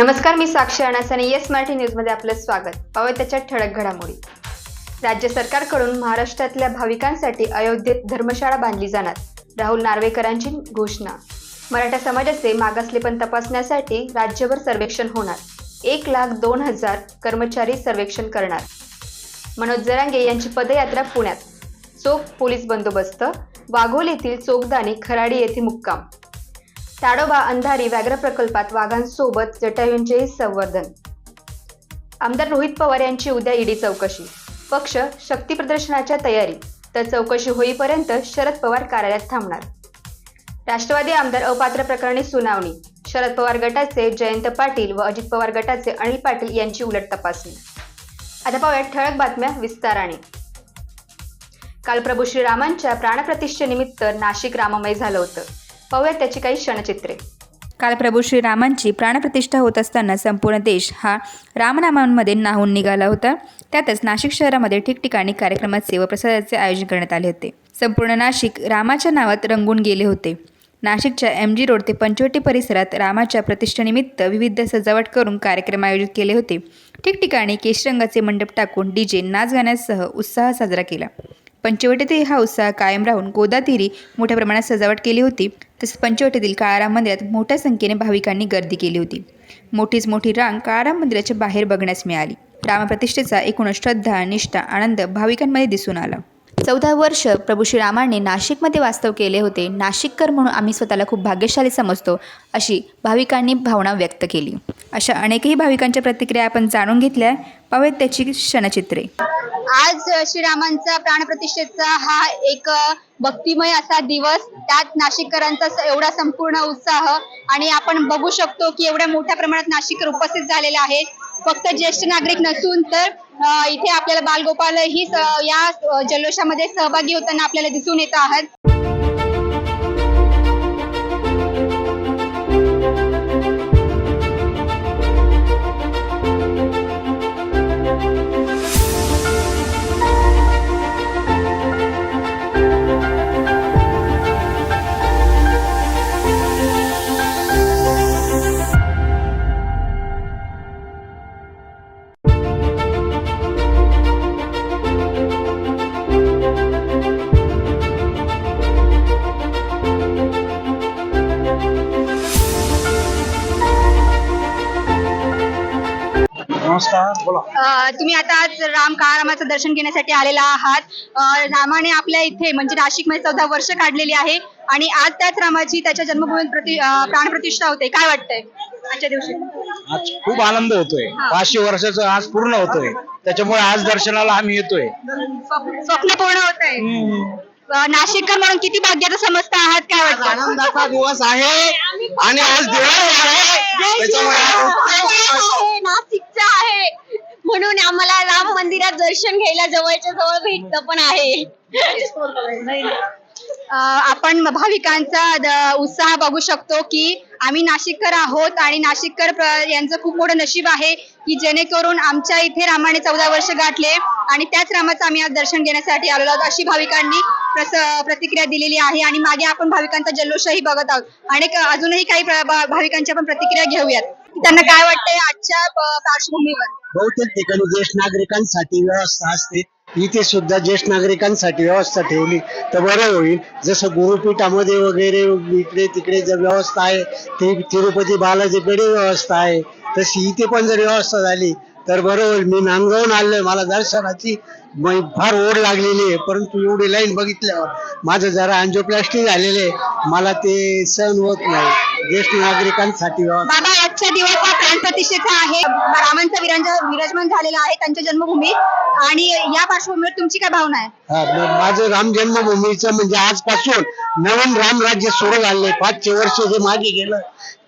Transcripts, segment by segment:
नमस्कार मी साक्षी अणास आणि येस मराठी न्यूजमध्ये आपलं स्वागत. पावे त्याच्या ठळक घडामोडी. राज्य सरकारकडून महाराष्ट्रातल्या भाविकांसाठी अयोध्येत धर्मशाळा बांधली जाणार राहुल नार्वेकरांची घोषणा. मराठा समाजाचे मागासलेपण तपासण्यासाठी राज्यभर सर्वेक्षण होणार. एक लाख दोन हजार कर्मचारी सर्वेक्षण करणार. मनोज जरांगे यांची पदयात्रा पुण्यात. चोख पोलीस बंदोबस्त वाघोलीतील चोखदानी खराडी येथे मुक्काम. ताडोबा अंधारी व्याघ्र प्रकल्पात वाघांसोबत जटायूंचे संवर्धन. आमदार रोहित पवार यांची उद्या ईडी चौकशी. पक्ष शक्ती प्रदर्शनाच्या तयारी तर चौकशी होईपर्यंत शरद पवार कार्यालयात थांबणार. राष्ट्रवादी आमदार अपात्र प्रकरणी सुनावणी शरद पवार गटाचे जयंत पाटील व अजित पवार गटाचे अनिल पाटील यांची उलट तपासणी. आता पाहूया ठळक बातम्या विस्ताराने. काल प्रभू श्रीरामांच्या प्राणप्रतिष्ठेनिमित्त नाशिक राममय झालं होतं. पाहूयात त्याची काही क्षणचित्रे. काल प्रभू श्रीरामांची प्राणप्रतिष्ठा होत असताना संपूर्ण देश हा रामनामांमध्ये नाहून निघाला होता. त्यातच नाशिक शहरामध्ये ठिकठिकाणी कार्यक्रमाचे व प्रसादाचे आयोजन करण्यात आले होते. संपूर्ण नाशिक रामाच्या नावात रंगून गेले होते. नाशिकच्या एम जी रोड ते पंचवटी परिसरात रामाच्या प्रतिष्ठेनिमित्त विविध सजावट करून कार्यक्रम आयोजित केले होते. ठिकठिकाणी केशरंगाचे मंडप टाकून डीजे नाच गाण्यासह उत्साह साजरा केला. पंचवटीतील हा उत्साह कायम राहून गोदातीरी मोठ्या प्रमाणात सजावट केली होती. तसेच पंचवटीतील काळाराम मंदिरात मोठ्या संख्येने भाविकांनी गर्दी केली होती. मोठीच मोठी रांग काळाराम मंदिराच्या बाहेर बघण्यास मिळाली. रामप्रतिष्ठेचा एकूण श्रद्धा निष्ठा आनंद भाविकांमध्ये दिसून आला. चौदा वर्ष प्रभू श्रीरामांनी नाशिकमध्ये वास्तव केले होते. नाशिककर म्हणून आम्ही स्वतःला खूप भाग्यशाली समजतो अशी भाविकांनी भावना व्यक्त केली. अशा अनेकही भाविकांच्या प्रतिक्रिया आपण जाणून घेतल्या. पाहूयात त्याची क्षणचित्रे. आज श्रीरामांचा प्राणप्रतिष्ठेचा हा एक भक्तिमय असा दिवस. त्यात नाशिककरांचा एवढा संपूर्ण उत्साह आणि आपण बघू शकतो की एवढ्या मोठ्या प्रमाणात नाशिककर उपस्थित झालेले आहेत. फक्त ज्येष्ठ नागरिक नसून तर इथे आपल्याला बालगोपाल ही या जल्लोषामध्ये सहभागी होताना आपल्याला दिसून येत आहेत. तुम्ही आता आज राम काळारामाचं दर्शन घेण्यासाठी आलेला आहात. रामाने आपल्या इथे म्हणजे नाशिकमध्ये चौदा वर्ष काढलेली आहे आणि आज त्याच रामाची त्याच्या जन्मभूमीत प्रति प्राणप्रतिष्ठा होते. काय वाटतंय? आजच्या दिवशी. आज खूप आनंद होतोय. हा. पाचशे वर्षाचं आज पूर्ण होतोय. त्याच्यामुळे आज दर्शनाला आम्ही येतोय. स्वप्न पूर्ण होत आहे नाशिककर म्हणून किती भाग्याचं समजता आहात? काय वाटतं? आनंदाचा दिवस आहे आणि आज दिवाळी आहे. नाशिकचा आहे. म्हणून आम्हाला राम मंदिरात दर्शन घ्यायला जवळच्या जवळ भेटत पण आहे. आपण भाविकांचा उत्साह बघू शकतो की आम्ही नाशिककर आहोत आणि नाशिककर यांचं खूप मोठं नशीब आहे की जेणेकरून आमच्या इथे रामाने चौदा वर्ष गाठले आणि त्याच रामाचं आम्ही आज दर्शन घेण्यासाठी आलेलो आहोत अशी भाविकांनी प्रस- प्रतिक्रिया दिलेली आहे आणि मागे आपण भाविकांचा जल्लोषही बघत आहोत. आणि अजूनही काही भाविकांच्या पण प्रतिक्रिया घेऊयात. त्यांना काय वाटतंय आजच्या पार्श्वभूमीवर? बहुतेक ठिकाणी ज्येष्ठ नागरिकांसाठी व्यवस्था असते. इथे सुद्धा ज्येष्ठ नागरिकांसाठी व्यवस्था ठेवली तर बरं होईल. जसं गुरुपीठामध्ये वगैरे इकडे तिकडे जर व्यवस्था आहे ते तिरुपती बालाजीकडे व्यवस्था आहे तशी इथे पण जर व्यवस्था झाली तर बरं होईल. मी नांदगावून आलोय. मला दर्शनाची फार ओढ लागलेली आहे. परंतु एवढी लाईन बघितल्यावर माझं जरा अँजिओप्लास्टी झालेले मला ते सहन होत नाही. ज्येष्ठ नागरिकांसाठी बाबा आजचा दिवस हा प्राणप्रतिष्ठेचा आहे. रामांचा विरांज विराजमान झालेला आहे त्यांच्या जन्मभूमीत. आणि या पार्श्वभूमीवर तुमची काय भावना आहे? हा, म- माझं राम जन्मभूमीचं म्हणजे आजपासून नवीन राम राज्य सुरू झाले पाचशे वर्ष जे मागे गेलं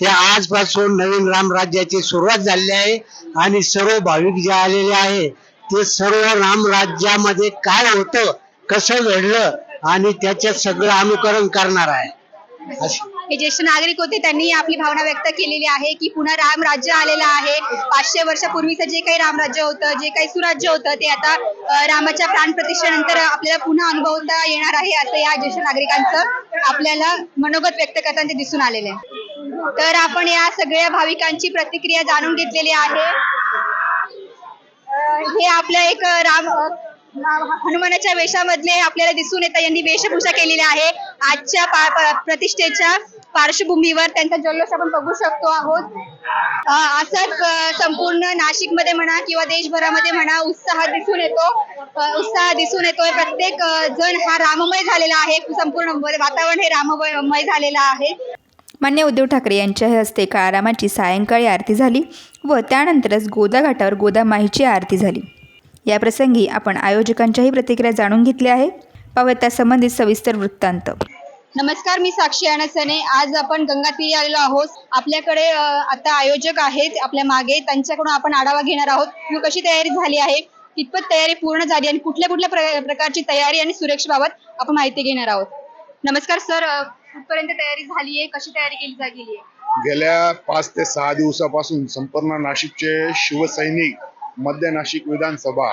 ते आजपासून नवीन राम राज्याची सुरुवात झालेली आहे. आणि सर्व भाविक जे आलेले आहे ते सर्व राम राज्यामध्ये काय होतं कसं घडलं आणि त्याच्यात सगळं अनुकरण करणार आहे. असं हे ज्येष्ठ नागरिक होते त्यांनी आपली भावना व्यक्त केलेली आहे की पुन्हा राम राज्य आलेलं आहे. पाचशे वर्षापूर्वीचं जे काही राम राज्य होतं जे काही सुराज्य होतं ते आता रामाच्या रामाच्या प्राणप्रतिष्ठेनंतर आपल्याला पुन्हा अनुभवता येणार आहे असं या ज्येष्ठ नागरिकांचं आपल्याला मनोगत व्यक्त करताना दिसून आलेलं आहे. तर आपण या सगळ्या भाविकांची प्रतिक्रिया जाणून घेतलेली आहे. हे आपल्या एक राम हनुमानाच्या वेशामधले आपल्याला दिसून येतं. यांनी वेशभूषा केलेली आहे. आजच्या प्रतिष्ठेच्या पार्श्वभूमीवर त्यांचा जल्लोष आपण बघू शकतो आहोत. अं, असंच संपूर्ण नाशिकमध्ये म्हणा किंवा देशभरामध्ये म्हणा उत्साह दिसून येतो. उत्साह दिसून येतोय. प्रत्येक जण हा राममय झालेला आहे. संपूर्ण वातावरण हे राममय झालेलं आहे. मान्य उद्धव ठाकरे यांच्या हस्ते काळारामाची सायंकाळी आरती झाली. व त्यानंतरच गोदा घाटावर गोदा माहीची आरती झाली. या प्रसंगी आपण आयोजकांच्याही प्रतिक्रिया जाणून घेतल्या आहे पाहूया त्यासंबंधित सविस्तर वृत्तांत. नमस्कार मी साक्षी अनसने. आज आपण गंगातीरी आलेलो आहोत. आपल्याकडे आता आयोजक आहेत आपल्या मागे. त्यांच्याकडून आपण आढावा घेणार आहोत. कशी तयारी झाली आहे? कितपत तयारी पूर्ण झाली आणि कुठल्या कुठल्या प्र- प्रकारची तयारी आणि सुरक्षेबाबत आपण माहिती घेणार आहोत? नमस्कार सर. कुठपर्यंत तयारी झाली आहे कशी तयारी केली जा- गेली आहे गेल्या पाच ते सहा दिवसापासून संपूर्ण नाशिकचे शिवसैनिक मध्य नाशिक विधानसभा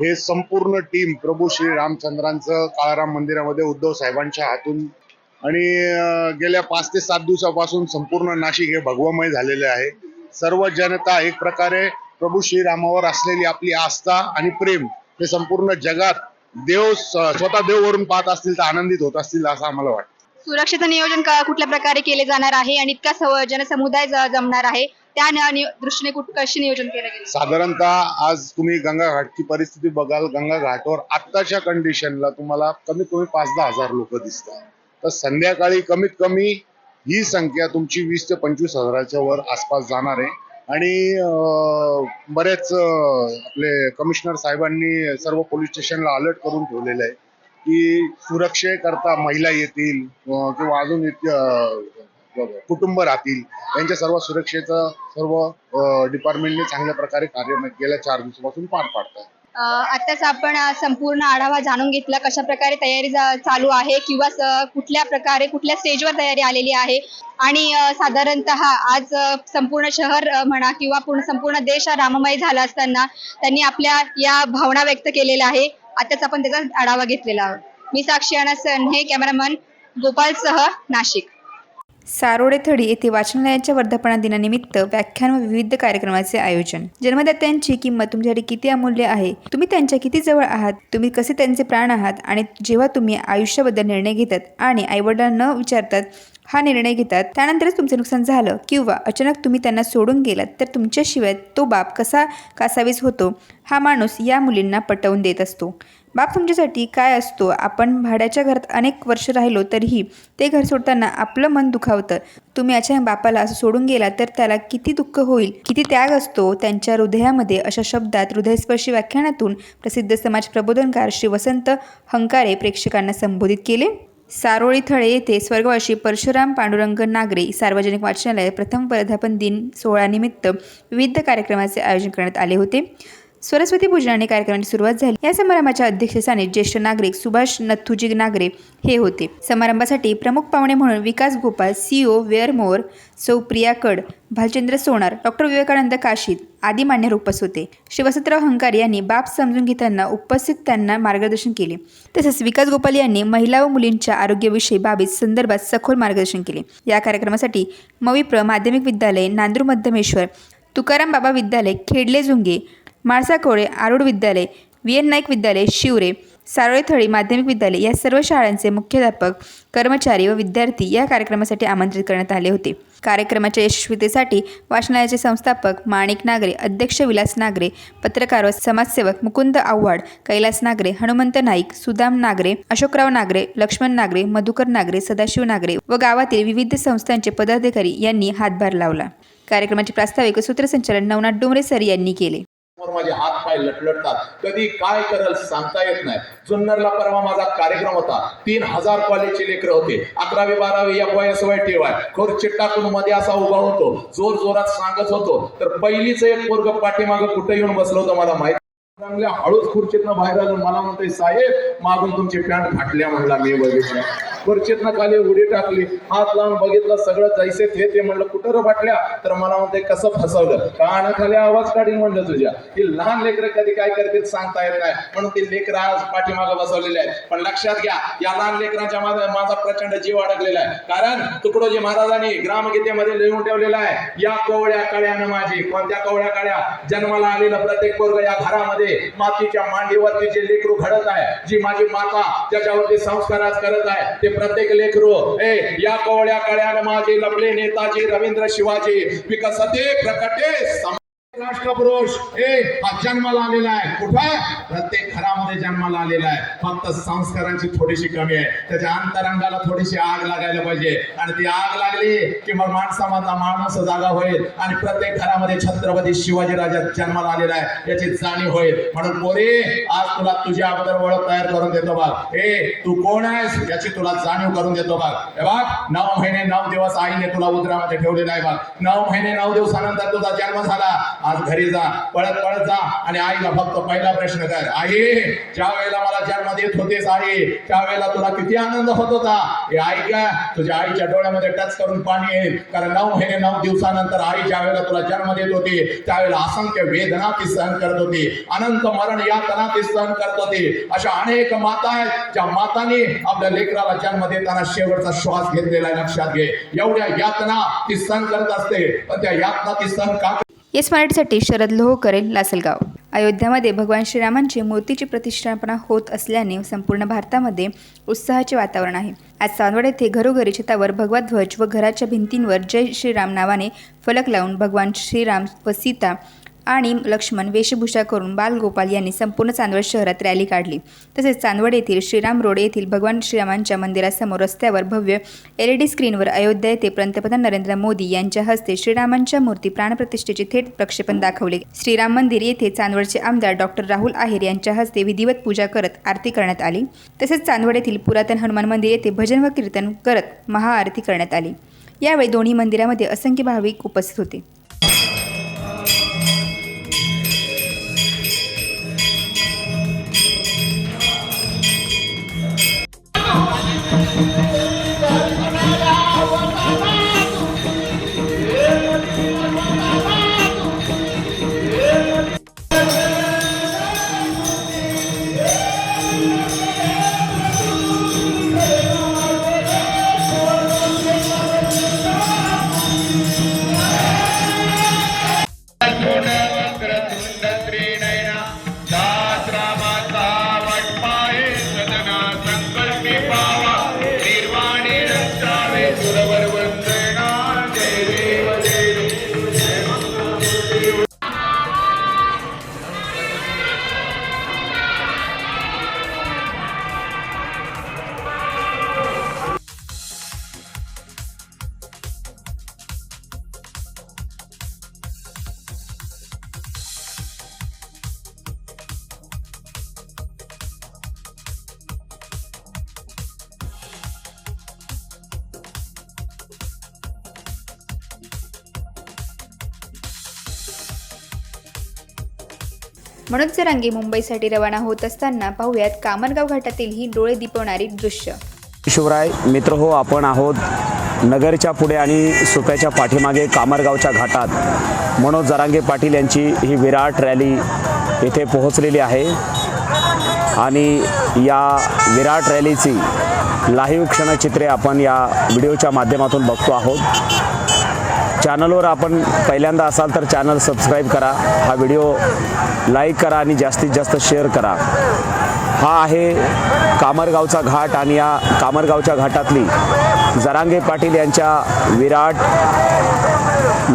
हे संपूर्ण टीम प्रभू श्री रामचंद्रांचं काळाराम मंदिरामध्ये उद्धव साहेबांच्या हातून आणि गेल्या पाच ते सात दिवसापासून संपूर्ण नाशिक हे भगवमय झालेले आहे. सर्व जनता एक प्रकारे प्रभू श्रीरामावर असलेली आपली आस्था आणि प्रेम हे संपूर्ण जगात देव स्वतः देव वरून पाहत असतील तर आनंदित होत असतील असं आम्हाला वाटतं. सुरक्षेचं नियोजन कुठल्या प्रकारे केले जाणार आहे आणि इतका जनसमुदाय ज- जमणार आहे त्या दृष्टीने कशी नियोजन केलं गेलं? साधारणतः आज तुम्ही गंगाघाटची परिस्थिती बघाल गंगाघाटवर आत्ताच्या कंडिशनला तुम्हाला कमीत कमी पाच दहा हजार लोक दिसतात. तर संध्याकाळी कमीत कमी ही संख्या तुमची वीस ते पंचवीस हजाराच्या वर आसपास जाणार आहे. आणि बरेच आपले कमिशनर साहेबांनी सर्व पोलीस स्टेशनला अलर्ट करून ठेवलेलं आहे. की सुरक्षेकरता महिला येतील किंवा अजून कुटुंब राहतील त्यांच्या सर्व सुरक्षेचं सर्व डिपार्टमेंटने चांगल्या प्रकारे कार्य गेल्या चार दिवसापासून पार पाडतात आताच आपण संपूर्ण आढावा जाणून घेतला कशा प्रकारे तयारी चालू आहे किंवा कुठल्या प्रकारे कुठल्या स्टेजवर तयारी आलेली आहे? आणि साधारणत साधारणतः आज संपूर्ण शहर म्हणा किंवा पूर्ण संपूर्ण देश हा राममय झाला असताना त्यांनी आपल्या या भावना व्यक्त केलेल्या आहे. आताच आपण त्याचा आढावा घेतलेला आहोत. मी साक्षी अनसन हे कॅमेरामन गोपालसह नाशिक. सारोडेथडी येथे वाचनालयाच्या वर्धापना दिनानिमित्त व्याख्यान व विविध कार्यक्रमाचे आयोजन. जन्मदात्यांची किंमत तुमच्यासाठी किती अमूल्य आहे? तुम्ही त्यांच्या किती जवळ आहात? तुम्ही कसे त्यांचे प्राण आहात? आणि जेव्हा तुम्ही आयुष्याबद्दल निर्णय घेतात आणि आईवडिलांना न विचारतात हा निर्णय घेतात. त्यानंतरच तुमचं नुकसान झालं किंवा अचानक तुम्ही त्यांना सोडून गेलात तर तुमच्याशिवाय तो बाप कसा कासावीस होतो हा माणूस या मुलींना पटवून देत असतो. बाप तुमच्यासाठी काय असतो? आपण भाड्याच्या घरात अनेक वर्ष राहिलो तरीही ते घर सोडताना आपलं मन दुखावतं. तुम्ही अचानक बापाला असं सोडून गेला तर त्याला किती दुःख होईल? किती त्याग असतो? त्यांच्या हृदयामध्ये अशा शब्दात हृदयस्पर्शी व्याख्यानातून प्रसिद्ध समाज प्रबोधनकार श्री वसंत हंकारे प्रेक्षकांना संबोधित केले. सारोळी थळे येथे स्वर्गवासी परशुराम पांडुरंग नागरे सार्वजनिक वाचनालय प्रथम वर्धापन दिन सोहळ्यानिमित्त विविध कार्यक्रमाचे आयोजन करण्यात आले होते. सरस्वती पूजनाने कार्यक्रमाची सुरुवात झाली. या समारंभाच्या अध्यक्षस्थानी ज्येष्ठ नागरिक सुभाष नथुजी नागरे हे होते. समारंभासाठी प्रमुख पाहुणे म्हणून विकास गोपाल सीओ वेअरमोर सौ प्रिया कड भालचंद्र सोनार डॉक्टर विवेकानंद काशीद आदी मान्यवर उपस्थित होते. श्री वसंतराव हंकार यांनी बाप समजून घेताना उपस्थित त्यांना मार्गदर्शन केले. तसेच विकास गोपाल यांनी महिला व मुलींच्या आरोग्याविषयी बाबीत संदर्भात सखोल मार्गदर्शन केले. या कार्यक्रमासाठी मविप्र माध्यमिक विद्यालय नांदूर मध्यमेश्वर तुकाराम बाबा विद्यालय खेडले झुंगे म्हाळसाकोळे कोळे आरूड विद्यालय व्ही एन नाईक विद्यालय शिवरे सारोळेथळी माध्यमिक विद्यालय या सर्व शाळांचे मुख्याध्यापक कर्मचारी व विद्यार्थी या कार्यक्रमासाठी आमंत्रित करण्यात आले होते. कार्यक्रमाच्या यशस्वीतेसाठी वाचनालयाचे संस्थापक माणिक नागरे अध्यक्ष विलास नागरे पत्रकार व समाजसेवक मुकुंद आव्हाड कैलास नागरे हनुमंत नाईक सुदाम नागरे अशोकराव नागरे लक्ष्मण नागरे मधुकर नागरे सदाशिव नागरे व गावातील विविध संस्थांचे पदाधिकारी यांनी हातभार लावला. कार्यक्रमाचे प्रास्ताविक सूत्रसंचालन नवनाथ डोंगरे सर यांनी केले. माझे हात पाय लटलटतात. कधी काय करल सांगता येत नाही. जुन्नरला परवा माझा कार्यक्रम होता. तीन हजार कॉलेजचे लेकर होते. अकरावी बारावी या वय सवय ठेवाय खुर्ची टाकून मध्ये असा उभा होतो. जोर जोरात सांगत होतो. तर पहिलीच एक पोरग पाठीमागं कुठे येऊन बसलो होतं मला माहिती चांगल्या हळूच खुर्चीतनं बाहेर आलो मला म्हणतोय साहेब मागून तुमची पॅन्ट फाटल्या म्हणला मी बघितलं खुर्चीतनं खाली उडी टाकली. हात लावून बघितलं सगळं जैसे थे ते म्हणलं कुठं रे तर मला म्हणते कसं फसवलं? कानाखाली आवाज काढीन म्हणलं तुझ्या. ही लहान लेकरं कधी काय करतील सांगता येत नाही. म्हणून ती लेकरं आज पाठीमागं बसवलेले आहेत. पण लक्षात घ्या या लहान लेकरांच्या माझा माझा प्रचंड जीव अडकलेला आहे. कारण तुकडोजी महाराजांनी ग्रामगीतेमध्ये लिहून ठेवलेला आहे या कोवळ्या कळ्यानं माझी कोणत्या कोवळ्या कळ्या? जन्माला आलेलं प्रत्येक पोरग या घरामध्ये मातीच्या मांडीवरती जे लेकरू घडत आहे जी माझी माता त्याच्यावरती संस्कार आज करत आहे ते प्रत्येक लेकरू ए या कोवळ्या कळ्यानं माझे लपले नेताजी रवींद्र शिवाजी विकसते प्रकटे राष्ट्रपुरुष ए हा जन्माला आलेला आहे. कुठं प्रत्येक घरामध्ये जन्माला आलेला आहे. फक्त संस्कारांची थोडीशी कमी आहे. त्याच्या अंतरंगाला थोडीशी आग लागायला पाहिजे. आणि ती आग लागली की मग माणसामधला माणूस जागा होईल. आणि प्रत्येक घरामध्ये छत्रपती शिवाजी राजा जन्माला आलेला आहे. याची जाणीव होईल. म्हणून मोरे आज तुला तुझ्या अगोदर ओळख तयार करून देतो बघ ए तू कोण आहेस याची तुला जाणीव करून देतो बघ हे बघ नऊ महिने नऊ दिवस आईने तुला उदरामध्ये ठेवलेला आहे बघ नऊ महिने नऊ दिवसानंतर तुझा जन्म झाला. आज घरी जा पळत पळत जा. आणि आईला फक्त पहिला प्रश्न कर आई ज्या वेळेला मला जन्म देत होतेस आई त्या वेळेला तुला किती आनंद होत होता? हे आई का तुझ्या आईच्या डोळ्यामध्ये टच करून पाणी येईल. कारण नऊ महिने नऊ दिवसानंतर आई ज्या वेळेला तुला जन्म देत होती त्यावेळेला असंख्य वेदना ती सहन करत होती. अनंत मरण यातना ती सहन करत होती. अशा अनेक माता आहेत ज्या मातांनी आपल्या लेकराला जन्म देताना शेवटचा श्वास घेतलेला आहे लक्षात घे. एवढ्या यातना ती सहन करत असते पण त्या यातना ती सहन का येस मराठीसाठी शरद लोहकरे लासलगाव. अयोध्यामध्ये भगवान श्रीरामांची मूर्तीची प्रतिष्ठापना होत असल्याने संपूर्ण भारतामध्ये उत्साहाचे वातावरण आहे. आज सावंतवाड येथे घरोघरी छतावर भगवा ध्वज व घराच्या भिंतींवर जय श्रीराम नावाने फलक लावून भगवान श्रीराम व सीता आणि लक्ष्मण वेशभूषा करून बालगोपाल यांनी संपूर्ण चांदवड शहरात रॅली काढली. तसेच चांदवड येथील श्रीराम रोड येथील भगवान श्रीरामांच्या मंदिरासमोर रस्त्यावर भव्य एल ई डी स्क्रीनवर अयोध्या येथे पंतप्रधान नरेंद्र मोदी यांच्या हस्ते श्रीरामांच्या मूर्ती प्राणप्रतिष्ठेचे थेट प्रक्षेपण दाखवले. श्रीराम मंदिर येथे चांदवडचे आमदार डॉक्टर राहुल आहेर यांच्या हस्ते विधिवत पूजा करत आरती करण्यात आली. तसेच चांदवड येथील पुरातन हनुमान मंदिर येथे भजन व कीर्तन करत महाआरती करण्यात आली. यावेळी दोन्ही मंदिरामध्ये असंख्य भाविक उपस्थित होते. मनोज जरांगे मुंबईसाठी रवाना होत असताना पाहुयात कामरगाव घाटातील ही डोळे दिपवणारी दृश्य. शिवराय मित्र हो आपण आहोत नगरच्या पुढे आणि सुप्याच्या पाठीमागे कामरगावच्या घाटात. मनोज जरांगे पाटील यांची ही विराट रॅली येथे पोहोचलेली आहे. आणि या विराट रॅलीची लाईव्ह क्षणचित्रे आपण या व्हिडिओच्या माध्यमातून बघतो आहोत. चॅनलवर आपण पहिल्यांदा असाल तर चॅनल सबस्क्राईब करा. हा व्हिडिओ लाईक करा आणि जास्तीत जास्त शेअर करा. हा आहे कामरगावचा घाट आणि या कामरगावच्या घाटातली जरांगे पाटील यांच्या विराट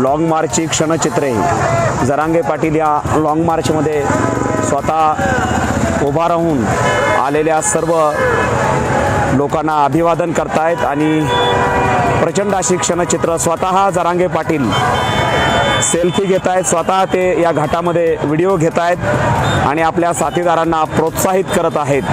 लाँग मार्चची क्षणचित्रे. जरांगे पाटील या लाँग मार्चमध्ये स्वतः उभा राहून आलेल्या सर्व लोकांना अभिवादन करतायत आणि प्रचंड अशी क्षणचित्र स्वतः जरांगे पाटील सेल्फी घेत आहेत स्वतः ते या घाटामध्ये व्हिडिओ घेत आहेत आणि आपल्या साथीदारांना प्रोत्साहित करत आहेत.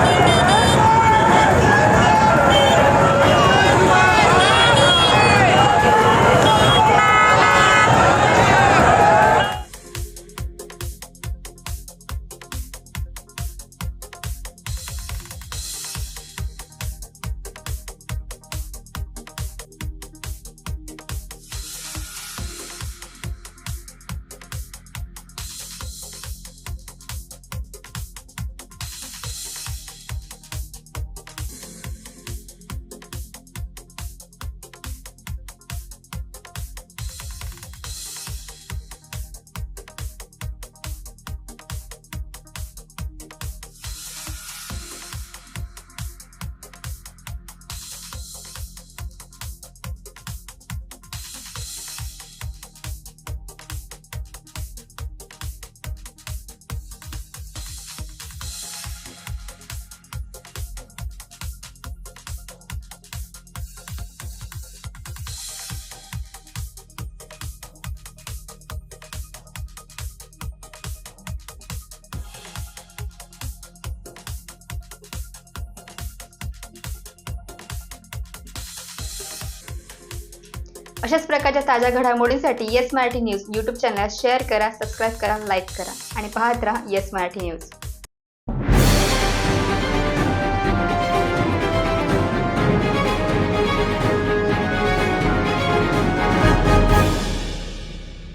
अशाच प्रकारच्या ताज्या घडामोडींसाठी yes Marathi news YouTube channel share करा सबस्क्राईब करा लाईक करा आणि पाहत राहा येस मराठी न्यूज